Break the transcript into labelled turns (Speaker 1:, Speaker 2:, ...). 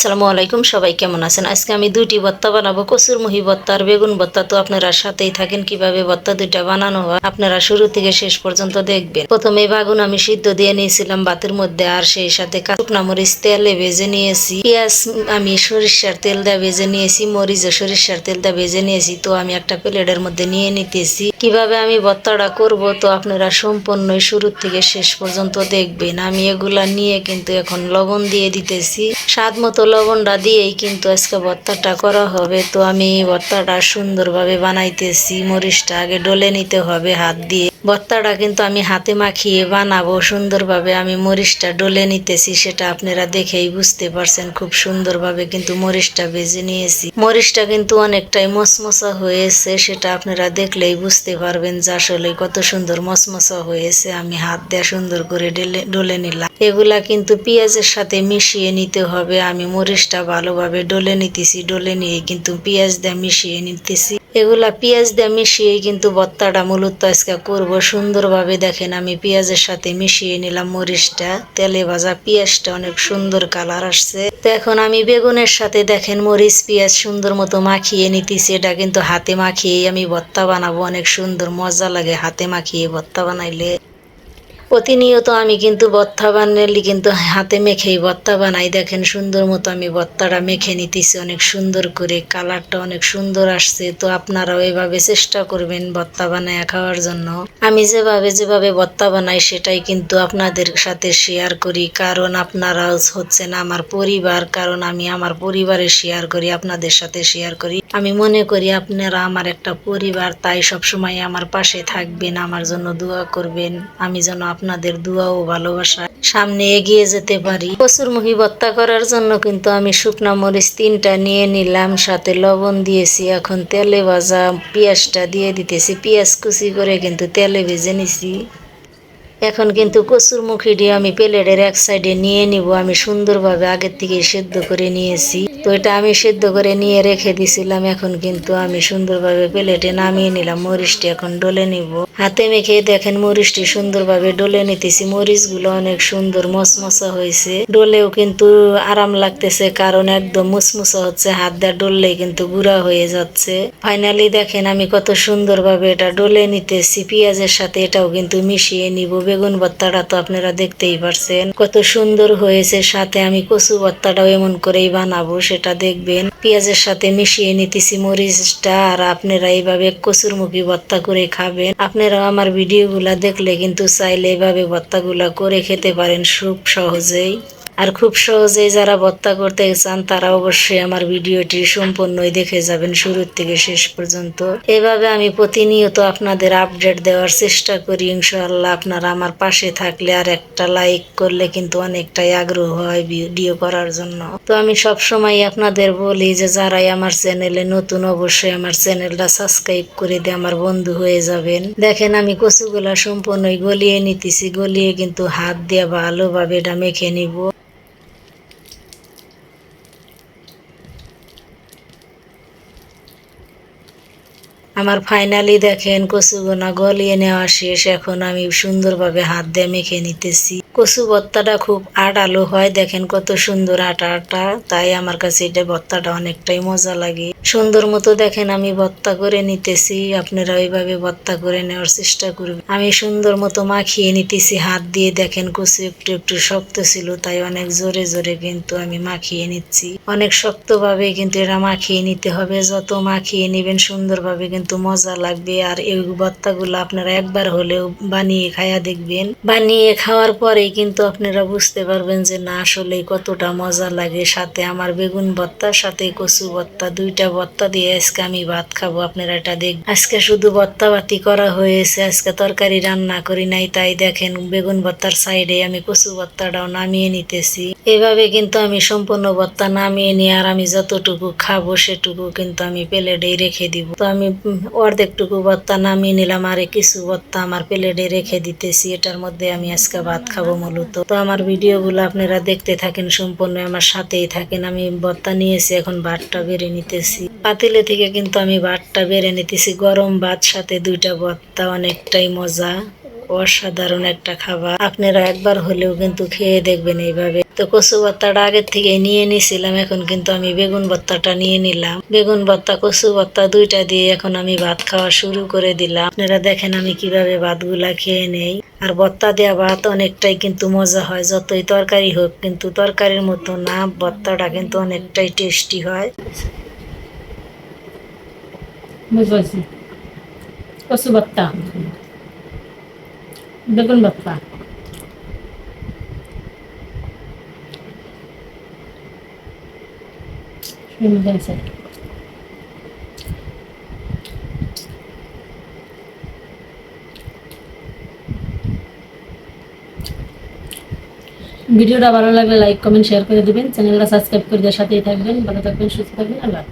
Speaker 1: আসসালামু আলাইকুম, সবাই কেমন আছেন? আজকে আমি দুইটি ভর্তা বানাবো কসুর মুহি ভর্তা আর বেগুন ভর্তা। তো আপনারা সাথেই থাকেন, কীভাবে ভর্তা দুইটা বানানো হয় আপনারা শুরু থেকে শেষ পর্যন্ত দেখবেন। প্রথমে বাগুন আমি সিদ্ধ দিয়ে নিয়েছিলাম বাতের মধ্যে, আর সেই সাথে শুকনা মরিচ তেলে ভেজে নিয়েছি। পেঁয়াজ আমি সরিষার তেল দিয়ে ভেজে নিয়েছি, মরিচ ও সরিষার তেল দিয়ে ভেজে নিয়েছি। তো আমি একটা প্লেটের মধ্যে নিয়ে নিতেছি। কীভাবে আমি ভর্তাটা করব, তো আপনারা সম্পূর্ণই শুরু থেকে শেষ পর্যন্ত দেখবেন। আমি এগুলা নিয়ে কিন্তু এখন লবণ দিয়ে দিতেছি। স্বাদ মতো লবণটা দিয়েই কিন্তু আজকে ভর্তাটা করা হবে। তো আমি ভর্তাটা সুন্দরভাবে বানাইতেছি। মরিচটা আগে ডলে নিতে হবে, হাত দিয়ে। ভর্তাটা কিন্তু আমি হাতে মাখিয়ে বানাবো, সুন্দরভাবে আমি মরিচটা ডলে নিতেছি, সেটা আপনারা দেখেই বুঝতে পারছেন, খুব সুন্দরভাবে কিন্তু মরিচটা ভেজে নিয়েছি। মরিচটা কিন্তু অনেকটাই মসমসা হয়েছে, সেটা আপনারা দেখলেই বুঝতে পারবেন যে আসলে কত সুন্দর মসমসা হয়েছে। আমি হাত দিয়ে সুন্দর করে ডেলে, ডলে নিলাম। এগুলা কিন্তু পেঁয়াজের সাথে মিশিয়ে নিতে হবে। আমি মরিচটা ভালোভাবে ডলে নিতেছি, ডলে নিয়ে কিন্তু পেঁয়াজ দিয়ে মিশিয়ে নিতেছি। এগুলা পেঁয়াজ দিয়ে মিশিয়ে কিন্তু ভর্তাটা মূলত আজকে করব। সুন্দরভাবে দেখেন আমি পেঁয়াজের সাথে মিশিয়ে নিলাম মরিচটা। তেলে ভাজা পেঁয়াজটা অনেক সুন্দর কালার আসছে। তো এখন আমি বেগুনের সাথে দেখেন মরিচ, পেঁয়াজ সুন্দর মতো মাখিয়ে নিতেছি। এটা কিন্তু হাতে মাখিয়ে আমি ভর্তা বানাবো। অনেক সুন্দর মজা লাগে হাতে মাখিয়ে ভর্তা বানাইলে। প্রতিনিয়ত আমি কিন্তু ভর্তা বানালি কিন্তু হাতে মেখেই ভর্তা বানাই। দেখেন সুন্দর মতো আমি ভর্তাটা মেখে নিতেছি, অনেক সুন্দর করে। কালারটা অনেক সুন্দর আসছে। তো আপনারাও এভাবে চেষ্টা করবেন ভর্তা বানায় খাওয়ার জন্য। আমি যেভাবে যেভাবে ভর্তা বানাই, সেটাই কিন্তু আপনাদের সাথে শেয়ার করি। কারণ আপনারাও হচ্ছেন আমার পরিবার, কারণ আমি আমার পরিবারে শেয়ার করি, আপনাদের সাথে শেয়ার করি। আমি মনে করি আপনারা আমার একটা পরিবার, তাই সবসময় আমার পাশে থাকবেন, আমার জন্য দোয়া করবেন। আমি যেন আপনাদের দোয়া ও ভালোবাসা সামনে এগিয়ে যেতে পারি। কসুরমুখী ভর্তা করার জন্য কিন্তু আমি শুকনা মরিচ তিনটা নিয়ে নিলাম, সাথে লবণ দিয়েছি, এখন তেলে ভাজা পেঁয়াজটা দিয়ে দিতেছি। পেঁয়াজ কুচি করে কিন্তু তেলে ভেজে নিছি। এখন কিন্তু কচুর মুখিটি আমি প্লেটের এক সাইডে নিয়ে নিব। আমি সুন্দরভাবে আগের থেকে সেদ্ধ করে নিয়েছি। তো এটা আমি সেদ্ধ করে নিয়ে রেখে দিছিলাম, এখন কিন্তু আমি সুন্দরভাবে প্লেটে নামিয়ে নিলাম। মরিচটি এখন ডলে নিব। হাতে মেখে দেখেন মরিচটি সুন্দরভাবে ডলে নিতেছি। মরিচগুলো অনেক সুন্দর মসমসা হয়েছে। ডলেও কিন্তু আরাম লাগতেছে কারণ একদম মুসমুসা হচ্ছে, হাত দিয়ে ডললেই কিন্তু গুঁড়া হয়ে যাচ্ছে। ফাইনালি দেখেন আমি কত সুন্দরভাবে এটা ডলে নিতেছি। পেঁয়াজের সাথে এটাও কিন্তু মিশিয়ে নিব। বেগুন ভর্তাটা তো আপনারা দেখতেই পারছেন। কত সুন্দর হয়েছে। সাথে আমি কচু ভর্তাটাও এমন করেই বানাবো, সেটা দেখবেন। পেঁয়াজের সাথে মিশিয়ে নিতেছি মরিচটা, আর আপনারা এইভাবে কচুর মুখী ভর্তা করে খাবেন। আপনারাও আমার ভিডিওগুলা দেখলে কিন্তু চাইলে এভাবে ভর্তাগুলা করে খেতে পারেন খুব সহজেই। আর খুব সহজেই যারা ভর্তা করতে চান, তারা অবশ্যই আমার ভিডিওটি সম্পূর্ণই দেখে যাবেন শুরু থেকে শেষ পর্যন্ত। এভাবে আমি প্রতিনিয়ত আপনাদের আপডেট দেওয়ার চেষ্টা করি, ইনশাআল্লাহ আপনারা আমার পাশে থাকলে আর একটা লাইক করলে কিন্তু অনেকটাই আগ্রহ হয় ভিডিও করার জন্য। তো আমি সব সময় আপনাদের বলি যে, যারাই আমার চ্যানেলে নতুন, অবশ্যই আমার চ্যানেলটা সাবস্ক্রাইব করে দিয়ে আমার বন্ধু হয়ে যাবেন। দেখেন, আমি কচুগুলা সম্পূর্ণই গলিয়ে নিতেছি, গলিয়ে কিন্তু হাত দিয়ে ভালোভাবে এটা মেখে নিব। আমার ফাইনালি দেখেন কচুগোনা গলিয়ে নেওয়া শেষ এখন আমি সুন্দরভাবে হাত দিয়ে মেখে নিতেছি। কচু ভর্তাটা খুব আটালো হয়। দেখেন কত সুন্দর আটা আটা। তাই আমার কাছে এটা ভর্তাটা অনেকটাই মজা লাগে। সুন্দর মতো দেখেন আমি ভর্তা করে নিতেছি। আপনারা ওইভাবে ভর্তা করে নেওয়ার চেষ্টা করবেন। আমি সুন্দর মতো মাখিয়ে নিতেছি। হাত দিয়ে দেখেন কচু একটু একটু শক্ত ছিল, তাই অনেক জোরে জোরে কিন্তু আমি মাখিয়ে নিচ্ছি। অনেক শক্তভাবে কিন্তু এটা মাখিয়ে নিতে হবে। যত মাখিয়ে নিবেন সুন্দরভাবে কিন্তু মজা লাগবে। আর এই ভর্তাগুলো আপনারা একবার হলেও বানিয়ে খায়া দেখবেন। বানিয়ে খাওয়ার পরেই কিন্তু আপনারা বুঝতে পারবেন যে না আসলে কতটা মজা লাগে। সাথে আমার বেগুন ভর্তার সাথে কচু ভর্তা, দুইটা ভর্তা দিয়ে আজকে আমি ভাত খাব, আপনারা এটা দেখ আজকে শুধু ভর্তা বাতি করা হয়েছে, আজকে তরকারি রান্না করি নাই, তাই দেখেন বেগুন ভর্তার সাইডে আমি কচু ভর্তাটাও নামিয়ে নিতেছি। এভাবে কিন্তু আমি সম্পূর্ণ ভর্তা নামিয়ে নিয়ে আর আমি যতটুকু খাব সেটুকু কিন্তু আমি প্লেটেই রেখে দিব। তো আমি অর্ধেকটুকু ভর্তা নামিয়ে নিলাম আর কিছু ভর্তা আমার প্লেটে রেখে দিতেছি, এটার মধ্যে আমি আজকে ভাত খাব। মূলত। তো আমার ভিডিও গুলো আপনারা দেখতে থাকেন, সম্পূর্ণ আমার সাথেই থাকেন। আমি ভর্তা নিয়েছি, এখন ভাতটা বেড়ে নিতেছি। পাতিলে থেকে কিন্তু আমি ভাতটা বেড়ে নিতেছি। গরম ভাত সাথে দুইটা ভর্তা অনেকটাই মজা, অসাধারণ একটা খাবার। আপনারা একবার হলেও কিন্তু খেয়ে দেখবেন এইভাবে। তো কচু ভর্তাটা আগের থেকে নিয়ে নিছিলাম, এখন কিন্তু আমি বেগুন ভর্তাটা নিয়ে নিলাম। বেগুন ভর্তা, কচু ভর্তা দুইটা দিয়ে এখন আমি ভাত খাওয়া শুরু করে দিলাম। আপনারা দেখেন আমি কীভাবে ভাতগুলা খেয়ে নেই। আর ভর্তা দেওয়া ভাত অনেকটাই কিন্তু মজা হয়, যতই তরকারি হোক, কিন্তু তরকারির মতো না, ভর্তাটা কিন্তু অনেকটাই টেস্টি হয়।
Speaker 2: কচু ভর্তা। বেগুন ভর্তা। আছে ভিডিওটা ভালো লাগলে লাইক কমেন্ট শেয়ার করে দিবেন। চ্যানেলটা সাবস্ক্রাইব করে দেওয়ার সাথেই থাকবেন। ভালো থাকবেন, সুস্থ থাকবেন। আল্লাহ।